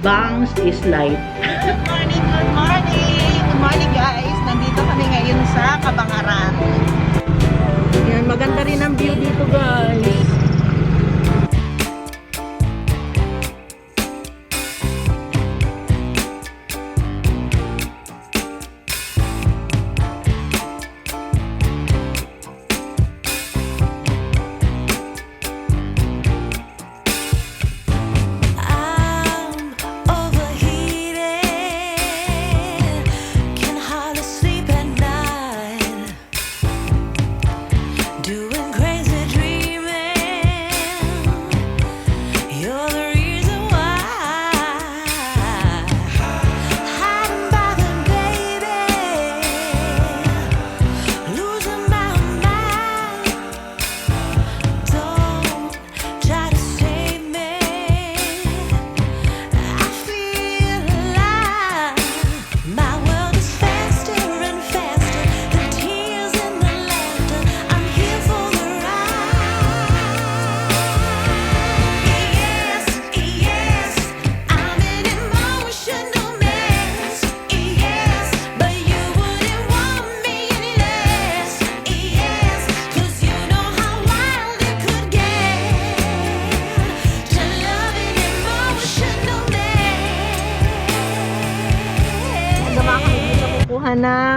Bangs is life. Good morning, good morning! Good morning guys! Nandito kami ngayon sa Kabangaran. Yan, maganda rin ang view dito guys.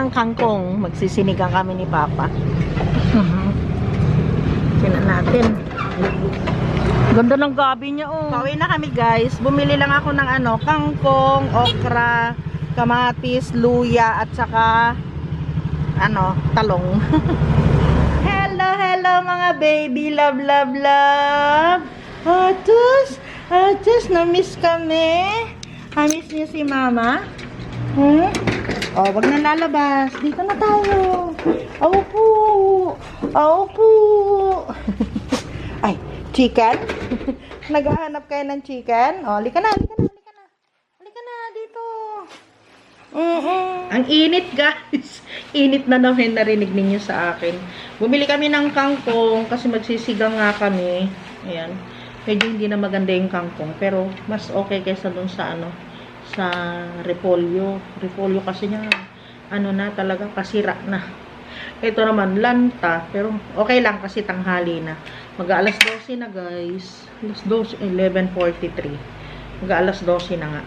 Ng kangkong. Magsisinigang kami ni Papa. Tingnan natin. Ganda ng gabi niya oh. Pauwi na kami guys. Bumili lang ako ng ano, kangkong, okra, kamatis, luya, at saka ano, talong. hello, hello mga baby. Love, love, love. Atus, atus, na-miss kami. Na-miss niyo si mama? Hmm? Oh, wag na lalabas. Dito na tayo. Aw po. Aw po. Ay, chicken? Naghahanap kayo ng chicken? O, halika na, halika na, halika na. Halika na, dito. Mm-mm. Ang init guys. Init na naman narinig ninyo sa akin. Bumili kami ng kangkong kasi magsisigang nga kami. Ayan. Medyo hindi na maganda yung kangkong. Pero mas okay kaysa dun sa ano sa repolyo. Repolyo kasi niya ano na talaga kasira na. Ito naman lanta. Pero okay lang kasi tanghali na. Mag-aalas 12 na guys. Alas 12, 11.43. Mag-aalas 12 na nga.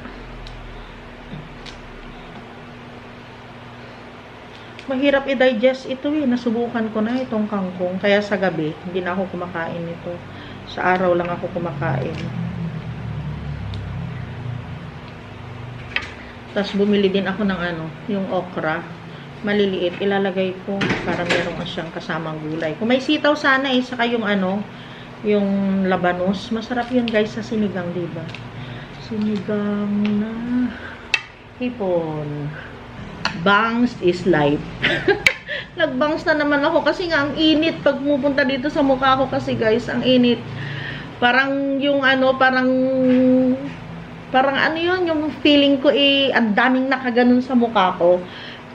mahirap i-digest ito eh. Nasubukan ko na itong kangkong. Kaya sa gabi, hindi na ako kumakain nito. Sa araw lang ako kumakain. Tapos bumili din ako ng ano, yung okra. Maliliit. Ilalagay ko para meron siyang kasamang gulay. Kung may sitaw sana eh, saka yung ano, yung labanos. Masarap yun guys sa sinigang, diba? Sinigang na hipon. Bangs is life. Nagbangs na naman ako kasi nga ang init pag pupunta dito sa mukha ko kasi guys, ang init. Parang yung ano, parang parang ano yun, yung feeling ko eh, ang daming nakaganon sa mukha ko.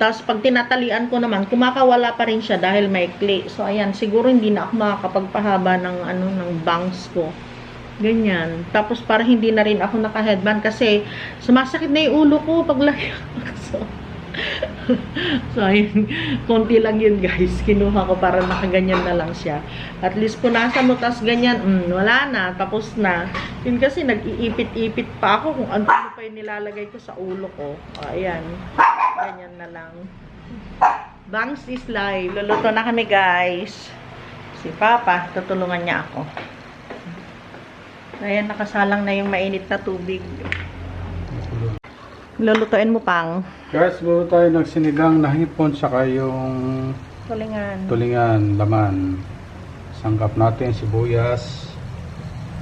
Tapos pag tinatalian ko naman, kumakawala pa rin siya dahil maikli. So ayan, siguro hindi na ako makakapagpahaba ng ano ng bangs ko. Ganyan. Tapos parang hindi na rin ako naka-headband kasi sumasakit na yung ulo ko pag lagi so, so, ayun. Konti lang yun, guys. Kinuha ko para nakaganyan na lang siya. At least punasan mo, tas ganyan, mm, wala na, tapos na. Yun kasi, nag-iipit-ipit pa ako kung ano pa yung nilalagay ko sa ulo ko. O, ayan. Ganyan na lang. Bangs is live. Luluto na kami, guys. Si Papa, tutulungan niya ako. Ayan, nakasalang na yung mainit na tubig. Lulutuin mo pang. Guys, buo tayo ng sinigang na hipon saka yung Tulingan. tulingan, laman. Sangkap natin sibuyas,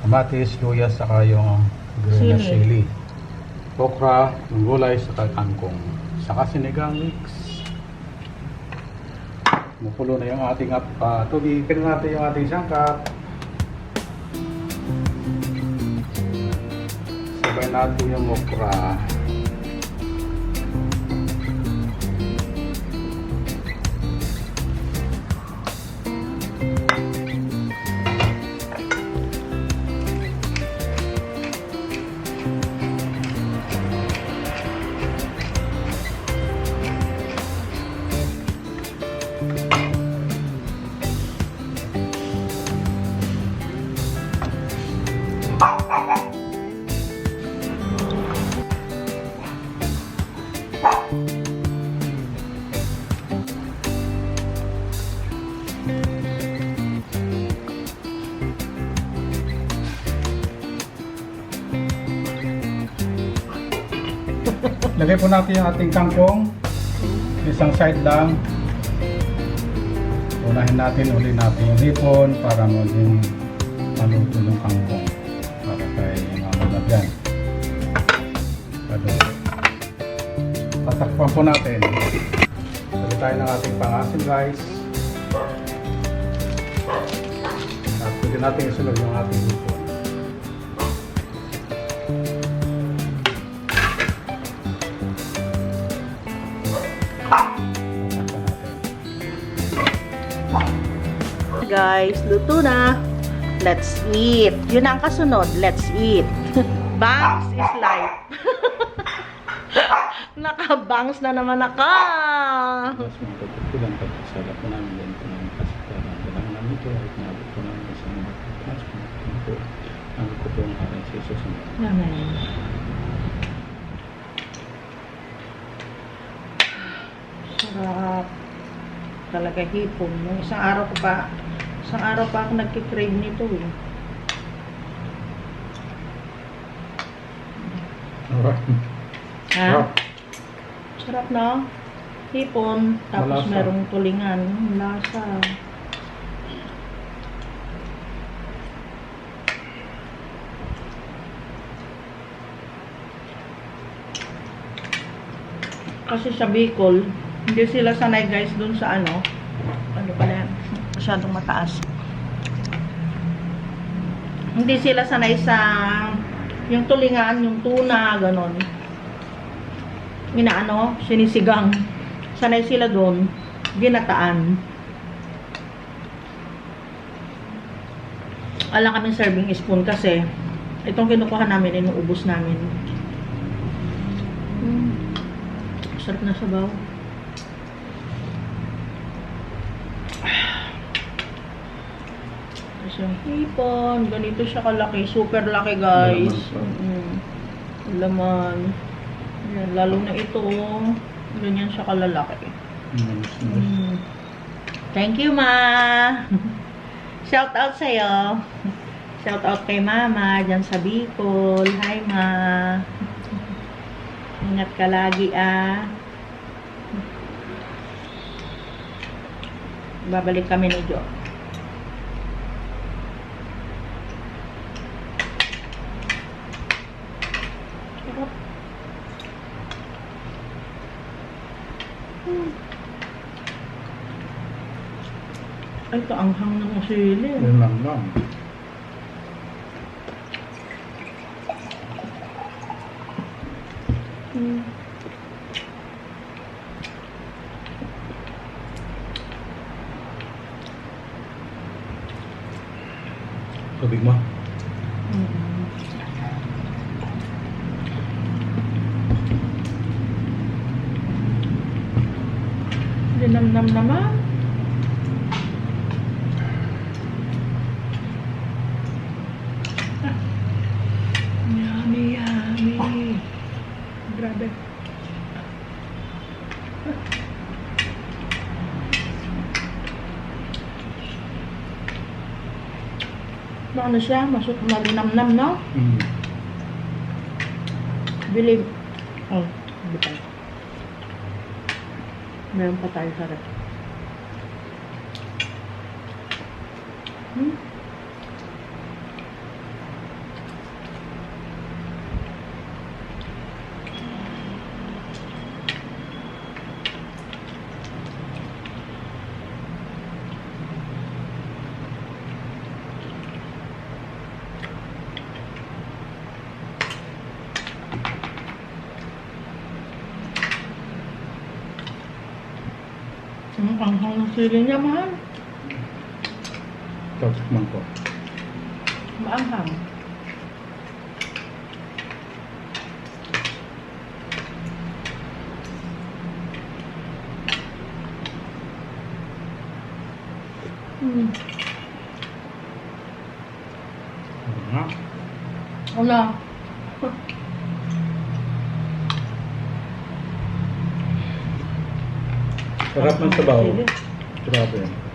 kamatis, luya, saka yung green na Sili. sili. Okra, yung gulay, saka kangkong. Saka sinigang mix. Mukulo na yung ating uh, tubig. Pino natin yung ating sangkap. Sabay natin yung okra. Lagay po natin yung ating kangkong. Isang side lang. Unahin natin, uli natin yung hipon para maging maluto yung kangkong. Para kay mamulab yan. Tatakpan po natin. Lagay tayo ng ating pangasim guys. At pwede natin isunod yung ating hipon. Guys, luto na. Let's eat. Yun ang kasunod. Let's eat. Bangs is life. Nakabangs na naman ako. Mas mga pagkukulang pagkasala po namin din po namin kasi kailangan kailangan namin ito at nabot po namin sa mga pagkasala po. Ang ko po ang aking sa Jesus ang Amen. Sarap. Talaga hipon. Nung isang araw ko pa, isang araw pa ako nagkikrave nito eh. Alright. Ha? Sarap na. Hipon. Tapos Malasa. merong tulingan. Lasa. Kasi sa Bicol, hindi sila sanay guys dun sa ano. Masyadong mataas. Hindi sila sanay sa yung tulingan, yung tuna, ganon inaano, sinisigang. Sanay sila doon, ginataan. Alam kaming serving spoon kasi itong kinukuha namin, inuubos namin. Mm. Sarap na sabaw. Yung hipon, ganito siya kalaki, super laki guys. Mm. Laman. Ayan, lalo na ito, ganyan siya kalalaki. Mm, Mm. Thank you, Ma! Shout out sa'yo. Shout out kay Mama, dyan sa Bicol. Hi, Ma! Ingat ka lagi, ah. Babalik kami ni Jo. Sarap. Ay, kaanghang ng usili. Yun lang lang. Hmm. Tubig mo. Dinamnam naman. Ah. Yummy, yummy. Grabe. Ano siya? Masuk malinamnam, no? Mm. Believe. Oh, hindi pa. Meron pa tayo sa ref. Hmm? Ang anghang ng sili niya, mahal. Tapos man po. Maanghang. Hmm. Ano nga? Wala. Sarap ng sabaw. Grabe.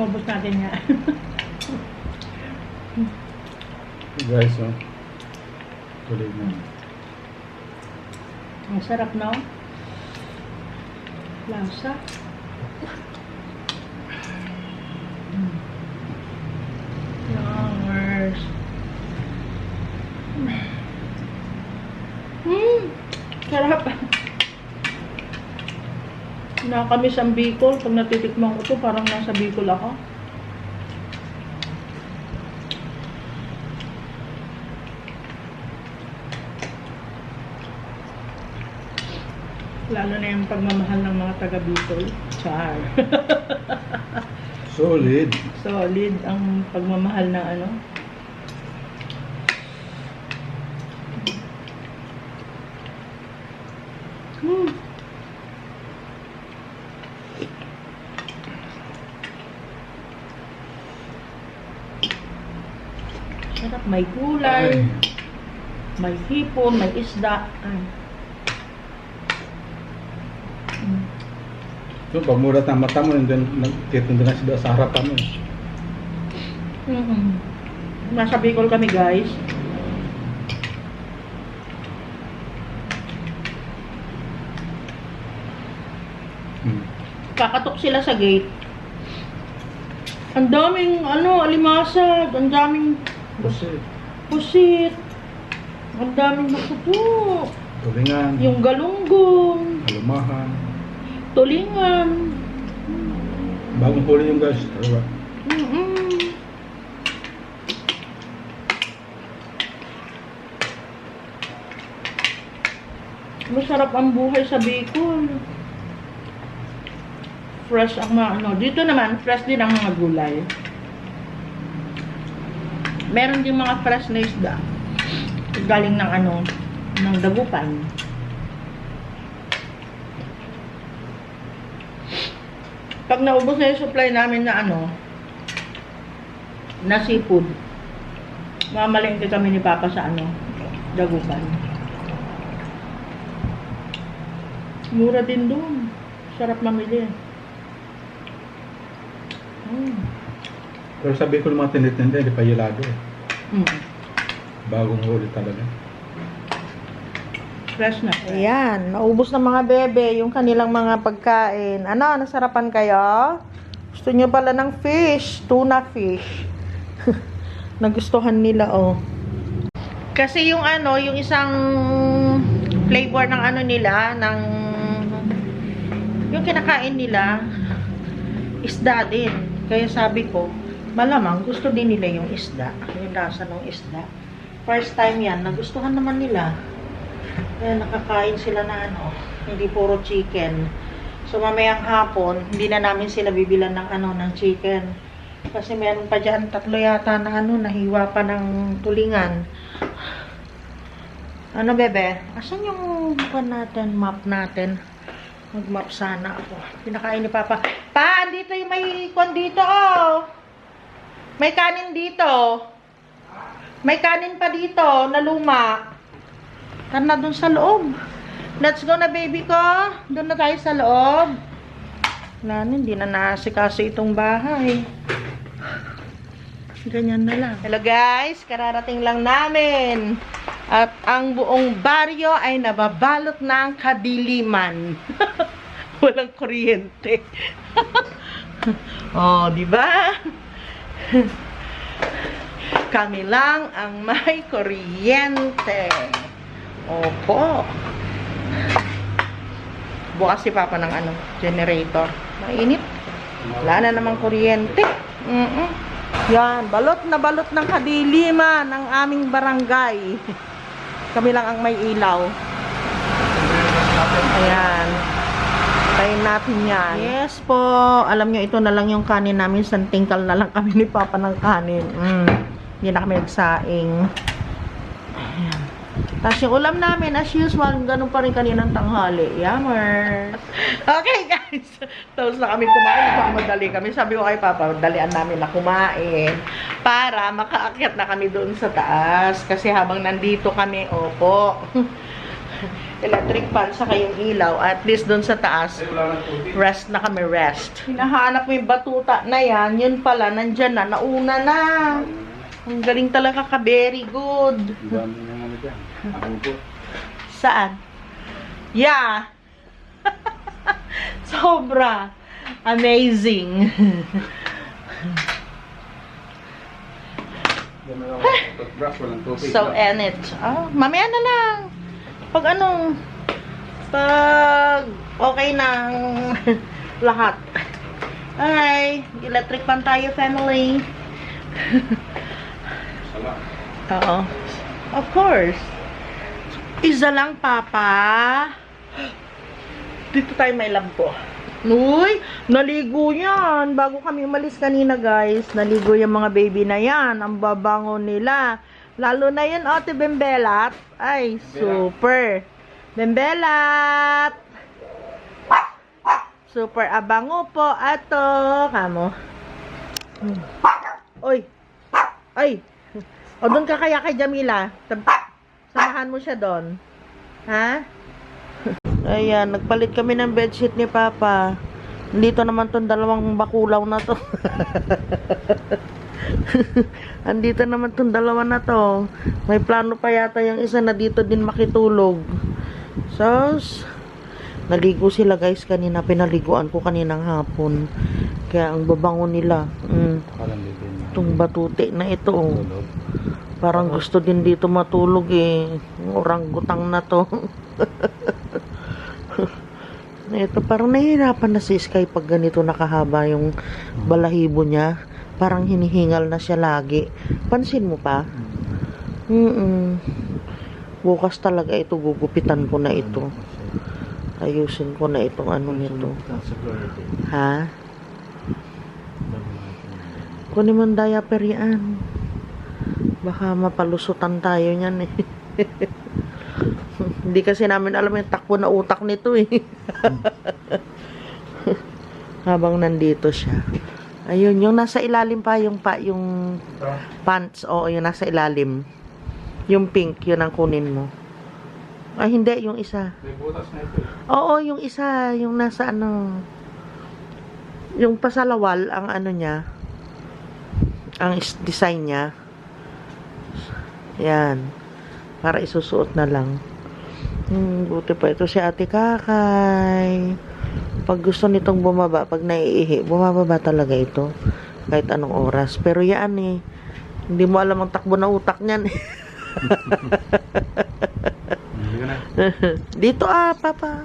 Mabos natin nga. Guys, oh. Tuloy na. Ang sarap no? Lasa. Flowers. Hmm. Sarap. Nakakamiss ang Bicol. Pag natitikman ko to, parang nasa Bicol ako. Lalo na yung pagmamahal ng mga taga Bicol. Char. Solid. Solid ang pagmamahal ng ano. Hmm. Sarap, may gulay, may hipon, may isda. Ay. Mm. So, pag mulat ng mata mo, nagtitinda na sila sa harapan mo. Mm-mm. Nasa Bicol kami guys. Hmm. Kakatok sila sa gate. Ang daming ano, alimasag, ang daming Kasi, pusit, ang daming masupo, tulingan, yung galunggong, alumahan. tulingan. Bagong huli yung guys. Diba? Mm-mm. Masarap ang buhay sa Bicol. Fresh ang mga ano. Dito naman, fresh din ang mga gulay. Meron din mga fresh na isda. Galing ng ano, ng dagupan. Pag naubos na yung supply namin na ano, na seafood, mamalengke kami ni Papa sa ano, dagupan. Mura din doon. Sarap mamili. Mm. Pero sabi ko ng mga tinitinda, hindi pa yelado eh. Mm. Bagong huli talaga. Fresh na. fresh. Ayan, naubos ng mga bebe yung kanilang mga pagkain. Ano, nasarapan kayo? Gusto nyo pala ng fish, tuna fish. Nagustuhan nila, oh. Kasi yung ano, yung isang flavor ng ano nila, ng yung kinakain nila, isda din. Kaya sabi ko, malamang gusto din nila yung isda. Yung lasa ng isda. First time yan, nagustuhan naman nila. Kaya nakakain sila na ano, hindi puro chicken. So mamayang hapon, hindi na namin sila bibilan ng ano, ng chicken. Kasi meron pa dyan, tatlo yata na ano, nahiwa pa ng tulingan. Ano bebe? Asan yung bukan natin, map natin? Mag-map sana ako. Pinakain ni Papa. Pa, dito yung may kon dito, oh. May kanin dito. May kanin pa dito na luma. Tara na dun sa loob. Let's go na baby ko. Doon na tayo sa loob. Wala hindi na naasikaso itong bahay. Ganyan na lang. Hello guys, kararating lang namin. At ang buong baryo ay nababalot ng kadiliman. Walang kuryente. oh, di ba? Kami lang ang may kuryente. Opo. Bukas si Papa ng ano, generator. Mainit. Wala na namang kuryente. Mm Yan, balot na balot ng kadiliman ng aming barangay. Kami lang ang may ilaw. Ayan. Tayin natin yan. Yes po. Alam nyo, ito na lang yung kanin namin. Santingkal na lang kami ni Papa ng kanin. Mm. Hindi na kami nagsaing. Ayan. Tapos yung ulam namin, as usual, ganun pa rin kaninang tanghali. Yummer! Okay, guys. Tapos na kami kumain. Nagmamadali kami. Sabi ko kay Papa, dalian namin na kumain para makaakyat na kami doon sa taas. Kasi habang nandito kami, opo, electric fan sa yung ilaw. At least doon sa taas, rest na kami, rest. Hinahanap mo yung batuta na yan, yun pala, nandyan na, nauna na. Ang galing talaga ka, very good. Saan? Yeah. Sobra. Amazing. So, and it. Ah, mamaya na lang. Pag ano, pag okay ng lahat. Alright, electric pan tayo, family. Oo. Of course. Isa lang, Papa. Dito tayo may lampo. Uy, naligo yan. Bago kami umalis kanina, guys. Naligo yung mga baby na yan. Ang babango nila. Lalo na yun, Ate Bembelat. Ay, super. Bembelat. Super abango po. Ato. Kamo. Hmm. Oy. Ay. O, doon ka kaya kay Jamila. Samahan mo siya doon. Ha? Ayan, nagpalit kami ng bedsheet ni Papa. Dito naman tong dalawang bakulaw na to. Andito naman tong dalawa na to. May plano pa yata yung isa na dito din makitulog. So, naligo sila guys kanina. Pinaliguan ko kaninang hapon. Kaya ang babango nila. Mm, itong batute na ito. oh. Parang gusto din dito matulog eh. Orangutang na to. Ito, parang nahihirapan na si Sky pag ganito nakahaba yung balahibo niya. Parang hinihingal na siya lagi. Pansin mo pa? Mm Bukas talaga ito, gugupitan ko na ito. Ayusin ko na itong ano nito. Ha? Kunin mo diaper yan. Baka mapalusutan tayo niyan eh. Hindi kasi namin alam yung takbo na utak nito eh. Habang nandito siya. Ayun, yung nasa ilalim pa, yung pa, yung pants, oo, yung nasa ilalim. Yung pink, yun ang kunin mo. Ay, hindi, yung isa. May butas na ito. eh. Oo, yung isa, yung nasa ano, yung pasalawal, ang ano niya, ang design niya. Yan. Para isusuot na lang. Hmm, buti pa ito si Ate Kakay. Pag gusto nitong bumaba, pag naiihi, bumababa talaga ito. Kahit anong oras. Pero yan eh, hindi mo alam ang takbo na utak niyan. Na. Dito ah, papa.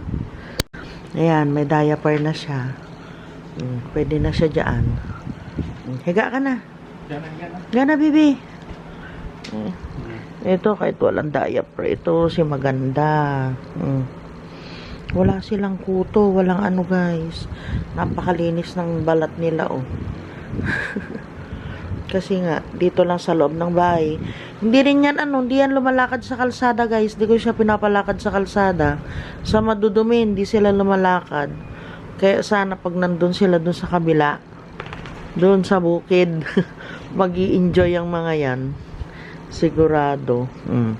Ayan, may diaper na siya. Mm, pwede na siya dyan. Mm, Higa ka na. Gana, bibi. Eh, Ito, kahit walang diaper, ito si maganda. Mm. Wala silang kuto, walang ano guys. Napakalinis ng balat nila, oh. Kasi nga, dito lang sa loob ng bahay. Hindi rin yan, ano, hindi yan lumalakad sa kalsada, guys. Hindi ko siya pinapalakad sa kalsada. Sa madudumi, hindi sila lumalakad. Kaya sana pag nandun sila dun sa kabila, doon sa bukid, mag enjoy ang mga yan. Sigurado. Mm.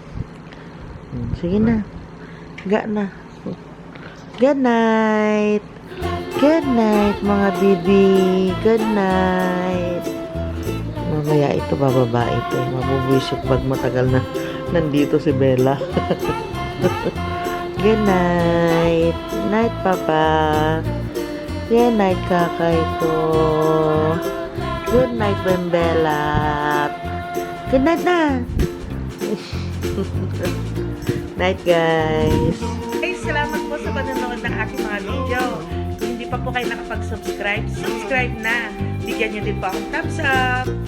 Mm, Sige na. Ga na. Good night. Good night, mga bibi. Good night. Mamaya ito, bababa ito. Mabubwisit pag matagal na nandito si Bella. Good night. Night, Papa. Good night, kakay ko. Good night, Bembella. Good night na. night, guys. Salamat po sa panonood ng aking mga video. Kung hindi pa po kayo nakapag-subscribe, subscribe na. Bigyan niyo din po akong thumbs up.